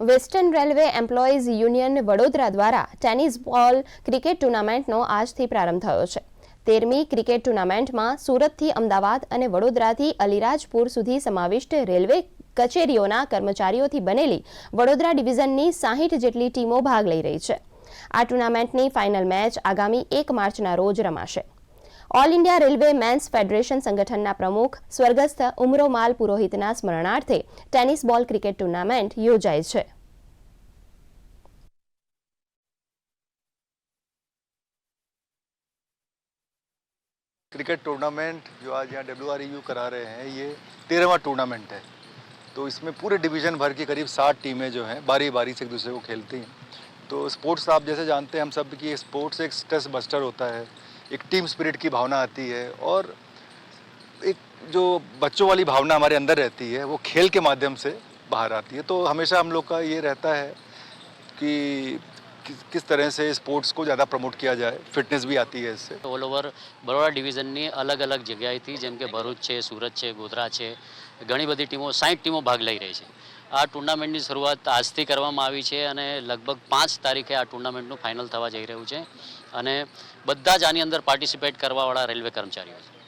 Western railway employees union Vadodara દ્વારા tennis બોલ cricket ટુર્નામેન્ટનો આજથી પ્રારંભ થયો છે. તેરમી ક્રિકેટ ટુર્નામેન્ટમાં સુરતથી અમદાવાદ અને વડોદરાથી અલીરાજપુર સુધી સમાવિષ્ટ રેલવે કચેરીઓના કર્મચારીઓથી બનેલી વડોદરા ડિવિઝનની સાહીઠ જેટલી ટીમો ભાગ લઈ રહી છે. આ ટુર્નામેન્ટની ફાઇનલ મેચ આગામી એક માર્ચના રોજ રમાશે. all India railway men's federation સંગઠનના પ્રમુખ સ્વર્ગસ્થ ઉમરોમાલ પુરોહિતના સ્મરણાર્થે ટેનિસ બોલ ક્રિકેટ ટુર્નામેન્ટ યોજાય છે क्रिकेट टूर्नामेंट जो आज यहाँ डब्ल्यू करा रहे हैं ये तेरहवा टूर्नामेंट है तो इसमें पूरे डिवीज़न भर की करीब साठ टीमें जो हैं बारी बारी से एक दूसरे को खेलती हैं तो स्पोर्ट्स आप जैसे जानते हैं हम सब कि स्पोर्ट्स एक स्ट्रेस बस्टर होता है एक टीम स्पिरिट की भावना आती है और एक जो बच्चों वाली भावना हमारे अंदर रहती है वो खेल के माध्यम से बाहर आती है तो हमेशा हम लोग का ये रहता है कि किस किस तरह से स्पोर्ट्स को ज़्यादा प्रमोट किया जाए फिटनेस भी आती है इससे ઓલ ઓવર બરોડા ડિવિઝનની અલગ અલગ જગ્યાએથી જેમ કે ભરૂચ છે સુરત છે ગોધરા છે ઘણી બધી ટીમો સાઠ ટીમો ભાગ લઈ રહી છે આ ટુર્નામેન્ટની શરૂઆત આજથી કરવામાં આવી છે અને લગભગ પાંચ તારીખે આ ટુર્નામેન્ટનું ફાઇનલ થવા જઈ રહ્યું છે અને બધા જ આની અંદર પાર્ટિસિપેટ કરવાવાળા રેલવે કર્મચારીઓ છે.